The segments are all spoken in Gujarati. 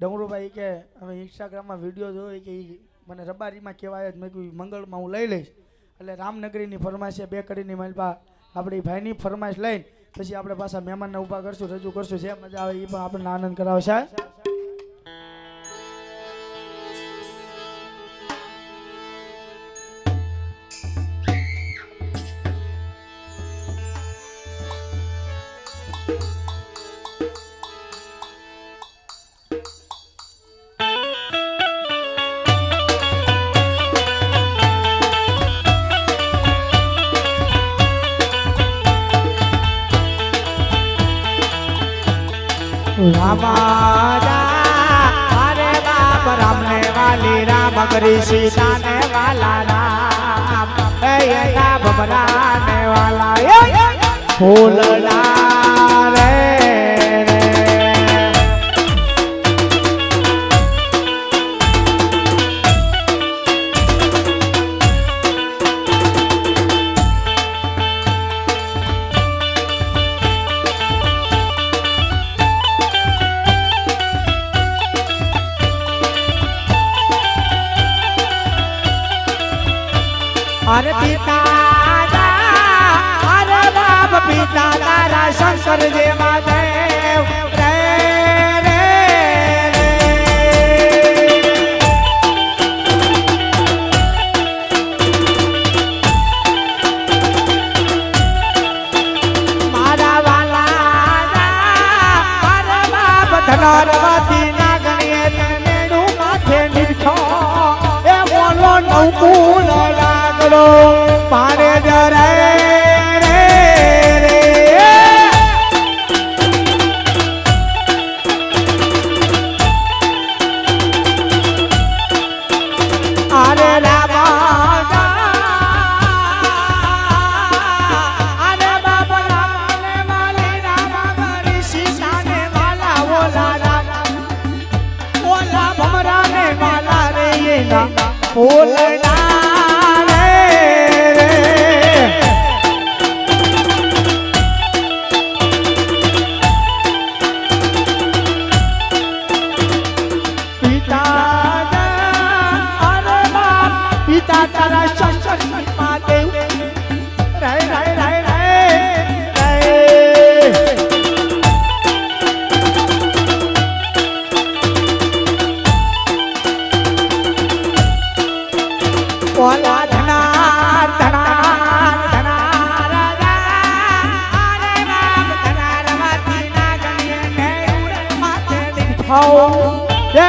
ડમરુભાઈ કે, હવે ઇન્સ્ટાગ્રામમાં વીડિયો જોયો કે મને રબારીમાં કહેવાય જ મેં કહ્યું મંગળમાં હું લઈ લઈશ. એટલે રામનગરીની ફરમાશે બે કડીની માલપા આપણી ભાઈની ફરમાશ લઈને પછી આપણે પાછા મહેમાનને ઊભા કરશું, રજૂ કરશું, જે મજા આવે એ પણ આપણને આનંદ કરાવશે અરે બાપ રામને વાલી રામ કરી સીતા ને વાલા રામ રામ ને વાલા એ ફૂલડા અરે પિતા અરે બાપ પિતા તારા શંકર જેવા દેવ લાગડો પારે જરાય રે પિતા તારા શંકર મહાદેવ રે રે રે રે રે ઓલા ધના ધના ધના રાજા અરે બાપ ધના રવાતી ના ગણીએ ને ઉડે માથે દીઠાઓ એ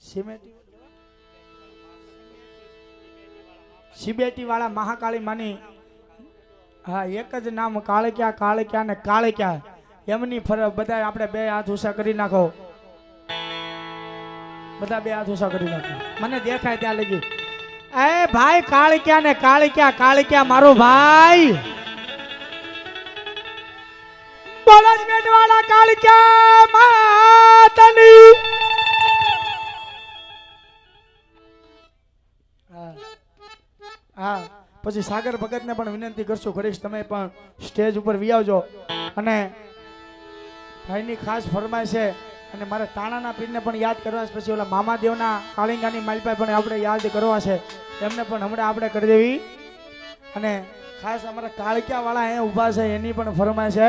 સિમેટી સિબેટી વાળા મહાકાળી માની. હા, એક જ નામ કાળક્યા કાળક્યા ને કાળક્યા. એમની ફર બધા આપણે બે હાથ ઊંચા કરી નાખો. બધા બે હાથ ઊંચા કરી નાખો. મને દેખાય ત્યાં લગી. એ ભાઈ, કાળક્યા ને કાળક્યા કાળક્યા મારો ભાઈ. બોલજમેટ વાળા કાળક્યા માતની. હા. પછી સાગર ભગતને પણ વિનંતી કરશું કરીશ તમે પણ સ્ટેજ ઉપર વિયાવજો અને ભાઈની ખાસ ફરમાય છે, અને મારે તાણાના પીરને પણ યાદ કરવા છે. પછી ઓલા મામાદેવના કાળિંગાની માલપાઈ પણ આપણે યાદ કરવા છે. એમને પણ હમણાં આપણે કરી દેવી. અને ખાસ અમારા કાળક્યાવાળા અહીંયા ઊભા છે, એની પણ ફરમાય છે.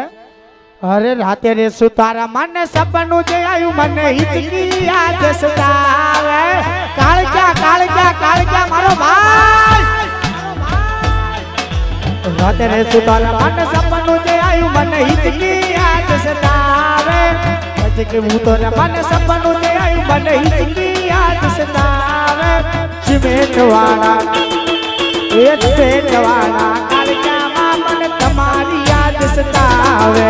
અરે રાતે રે સુતારા મને સપનું જે આવ્યું મને હિચકી યાદ સતાવે. કાળજા કાળજા મારો ભાઈ. રાતે ને સુતાલ મન સપનું જે આવ્યું, મને હિચકી યાદ સતાવે. પછી કે હું તો મન સપનું જે આવ્યું, મને હિચકી યાદ સતાવે. સિમેન્ટ વાળા એ પેટ વાળા કાળજામાં મને તમારી યાદ સતાવે.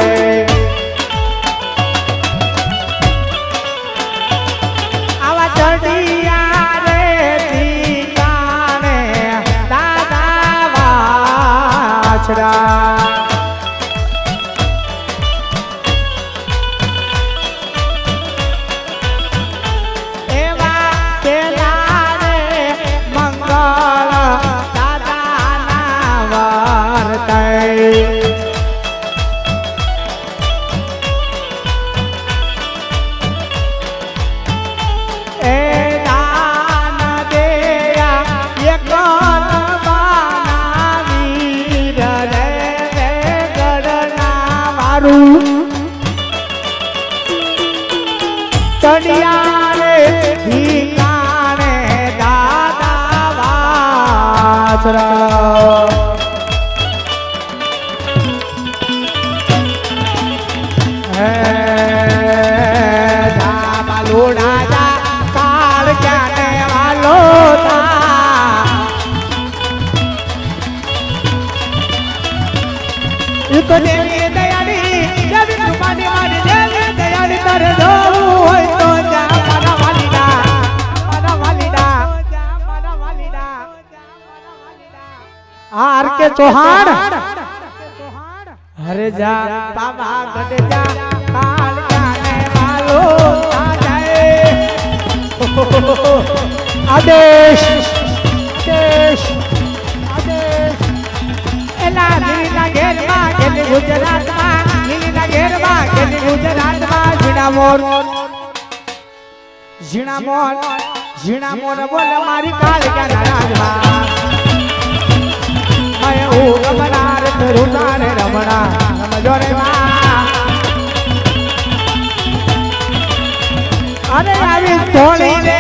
ગડના મારું ચડિયા રે ભીકાણે દાદા વાછરા હે આર કે ચૌહાણ. હરે જા તામા ગઢ જા કાલ કાને વાલો આ જાય. આદેશ. આદેશ. આદેશ એલા લીલા ઘેરમાં ગેલી ગુજરાતમાં લીલા ઘેરમાં ગેલી ગુજરાતમાં ઝીણા મોર ઝીણા મોર ઝીણા મોર બોલ મારી કાલ રાજમાં ગમનાર રૂતાર રમણા. રમજો રે અરે આવી ધોળી